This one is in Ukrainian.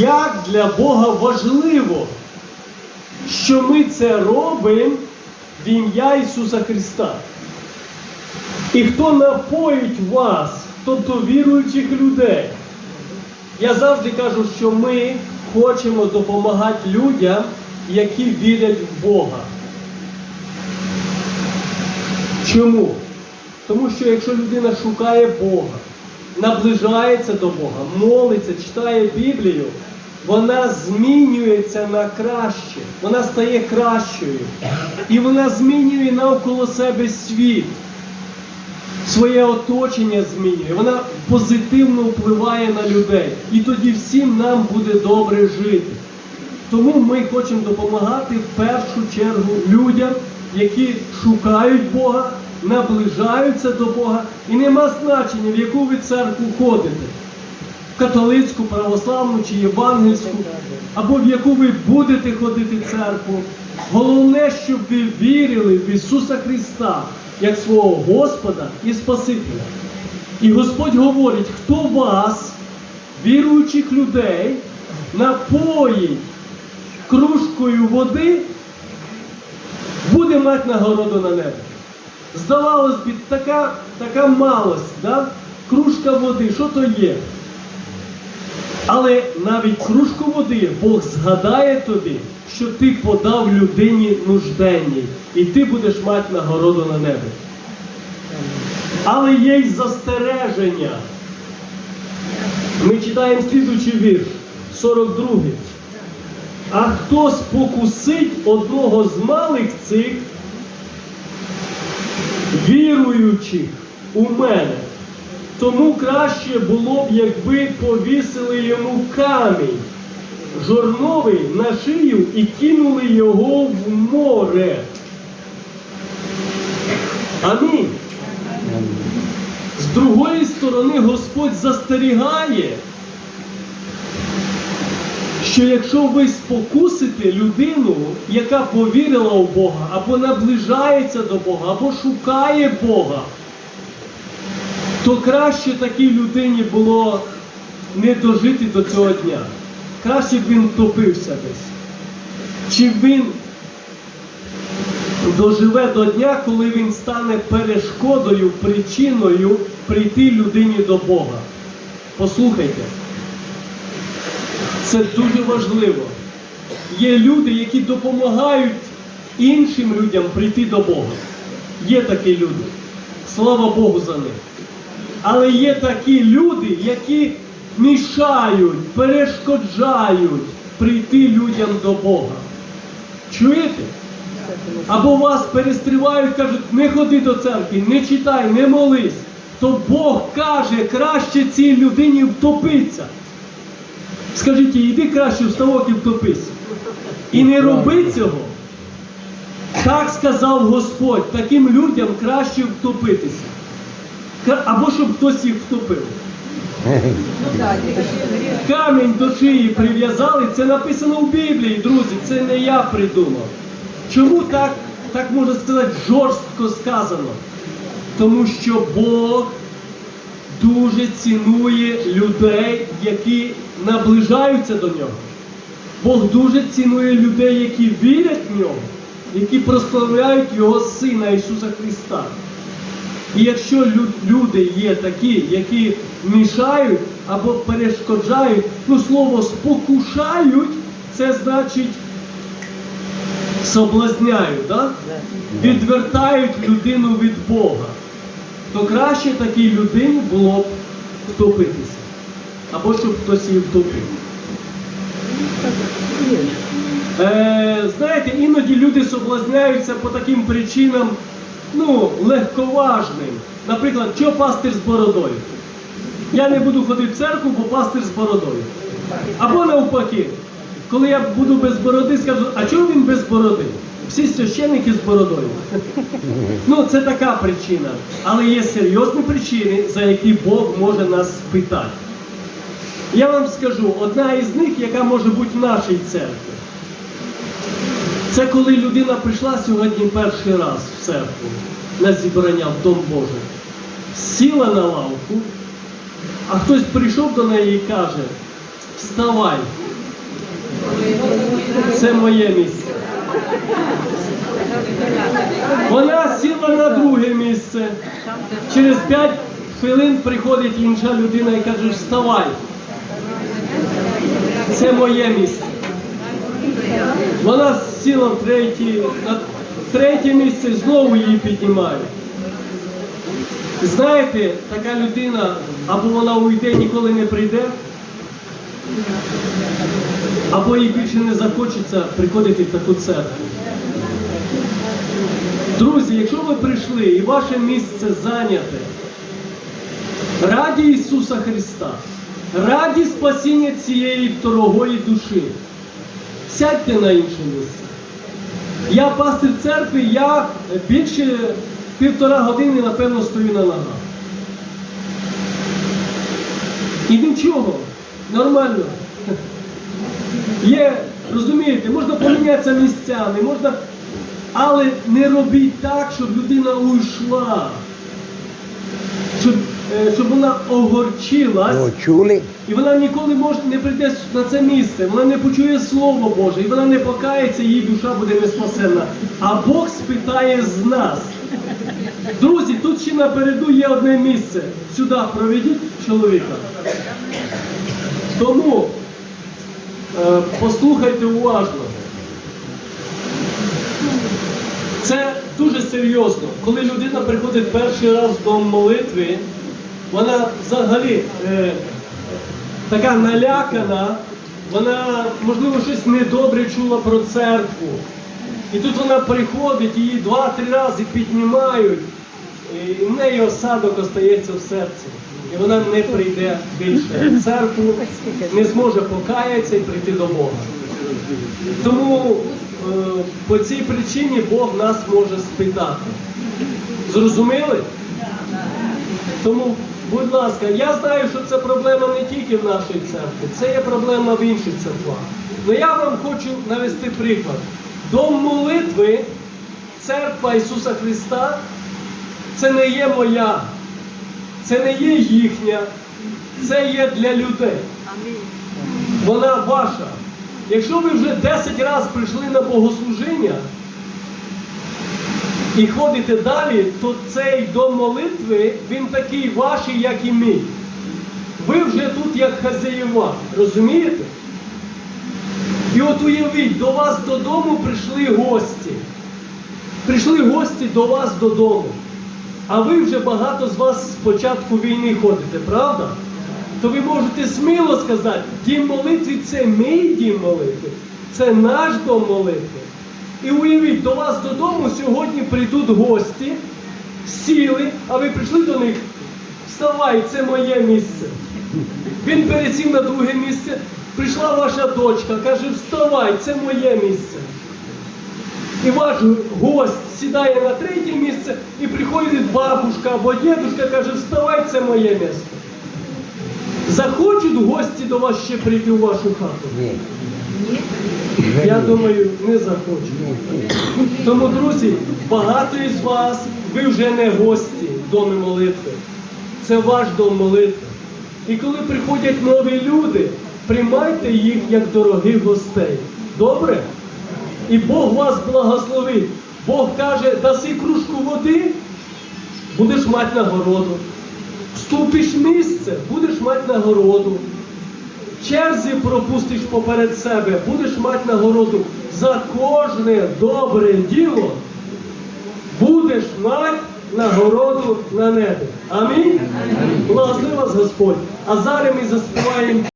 як для Бога важливо, що ми це робимо в ім'я Ісуса Христа. І хто напоїть вас, тобто віруючих людей. Я завжди кажу, що ми хочемо допомагати людям, які вірять в Бога. Чому? Тому що якщо людина шукає Бога, наближається до Бога, молиться, читає Біблію, вона змінюється на краще, вона стає кращою. І вона змінює навколо себе світ, своє оточення змінює, вона позитивно впливає на людей. І тоді всім нам буде добре жити. Тому ми хочемо допомагати в першу чергу людям, які шукають Бога, наближаються до Бога, і нема значення, в яку ви церкву ходите. В католицьку, православну чи євангельську, або в яку ви будете ходити в церкву. Головне, щоб ви вірили в Ісуса Христа як свого Господа і Спасителя. І Господь говорить, хто вас, віруючих людей, напоїть кружкою води, буде мати нагороду на небі. Здавалось би, така, така малость, да? кружка води, що то є? Але навіть кружку води Бог згадає тобі, що ти подав людині нужденній, і ти будеш мати нагороду на небі. Але є й застереження. Ми читаємо слідуючий вірш, 42. А хто спокусить одного з малих цих, віруючих у мене, тому краще було б, якби повісили йому камінь жорновий на шию і кинули його в море. Амінь. З другої сторони Господь застерігає, що якщо ви спокусите людину, яка повірила в Бога, або наближається до Бога, або шукає Бога, то краще такій людині було не дожити до цього дня. Краще б він втопився десь. Чи він доживе до дня, коли він стане перешкодою, причиною прийти людині до Бога. Послухайте, це дуже важливо. Є люди, які допомагають іншим людям прийти до Бога. Є такі люди. Слава Богу за них. Але є такі люди, які мішають, перешкоджають прийти людям до Бога. Чуєте? Або вас перестрівають, кажуть, не ходи до церкви, не читай, не молись. То Бог каже, краще цій людині втопиться. Скажіть, їй, іди краще в ставок і втопись. І не роби цього. Так сказав Господь, таким людям краще втопитися. Або щоб хтось їх втопив. Камінь до шиї прив'язали, це написано в Біблії, друзі, це не я придумав. Чому так, так можна сказати, жорстко сказано? Тому що Бог дуже цінує людей, які наближаються до нього. Бог дуже цінує людей, які вірять в нього, які прославляють Його Сина Ісуса Христа. І якщо люди є такі, які мішають або перешкоджають, ну слово спокушають, це значить соблазняють, да? відвертають людину від Бога, то краще такій людині було б втопитися. Або щоб хтось її втопив. Е, знаєте, іноді люди соблазняються по таким причинам, ну, легковажним. Наприклад, що пастир з бородою? Я не буду ходити в церкву, бо пастир з бородою. Або навпаки, коли я буду без бороди, скажу, а чому він без бороди? Всі священники з бородою. Ну, це така причина. Але є серйозні причини, за які Бог може нас спитати. Я вам скажу, одна із них, яка може бути в нашій церкві. Це коли людина прийшла сьогодні перший раз в церкву на зібрання в Дом Божий, сіла на лавку, а хтось прийшов до неї і каже: Вставай, Це моє місце. Вона сіла на друге місце. Через 5 хвилин приходить інша людина і каже, вставай. Це моє місце. Вона сіла в третє, на третє місце, знову її піднімають. Знаєте, така людина, або вона уйде, ніколи не прийде, або їй більше не захочеться приходити в таку церкву. Друзі, якщо ви прийшли і ваше місце зайняте раді Ісуса Христа, раді спасіння цієї дорогої душі, сядьте на інше місце. Я пастир церкви, я більше півтора години, напевно, стою на ногах. І нічого, нормально. Є, розумієте, можна помінятися місцями, можна. Але не робіть так, щоб людина уйшла. Щоб, е, щоб вона огорчилась. О, чули? І вона ніколи може не прийде на це місце, вона не почує Слово Боже, і вона не покається, її душа буде неспасенна. А Бог спитає з нас. Друзі, тут ще напереду є одне місце. Сюди проведіть чоловіка. Тому послухайте уважно. Це дуже серйозно. Коли людина приходить перший раз до молитви, вона взагалі е, така налякана, вона, можливо, щось недобре чула про церкву. І тут вона приходить, її два-три рази піднімають, і в неї осадок остається в серці. І вона не прийде більше в церкву, не зможе покаятися і прийти до Бога. Тому е, по цій причині Бог нас може спитати. Зрозуміли? Тому, будь ласка, я знаю, що це проблема не тільки в нашій церкві, це є проблема в інших церквах. Але я вам хочу навести приклад. Дом молитви, церква Ісуса Христа, це не є моя, це не є їхня, це є для людей. Вона ваша. Якщо ви вже 10 разів прийшли на богослужіння і ходите далі, то цей дом молитви, він такий ваший, як і мій. Ви вже тут як хазяєва, розумієте? І от уявіть, до вас додому прийшли гості. Прийшли гості до вас додому. А ви вже багато з вас з початку війни ходите, правда? То ви можете сміло сказати, дім молитви це мій дім молитви, це наш дом молитви. І уявіть, до вас додому сьогодні прийдуть гості, сіли, а ви прийшли до них. Вставай, це моє місце. Він пересів на друге місце, прийшла ваша дочка, каже, вставай, це моє місце. І ваш гость сідає на третє місце бабушка або дідушка, каже, вставай, це моє місце. Захочуть гості до вас ще прийти у вашу хату? Ні. Я думаю, не захочуть. Тому, друзі, багато із вас, ви вже не гості в домі молитви. Це ваш дом молитви. І коли приходять нові люди, приймайте їх як дорогих гостей. Добре? І Бог вас благословить. Бог каже, даси кружку води, будеш мати нагороду. Вступиш місце, будеш мати нагороду. В черзі пропустиш поперед себе, будеш мати нагороду за кожне добре діло, будеш мати нагороду на небі. Амінь. Благослови вас Господь. А зараз ми заспіваємо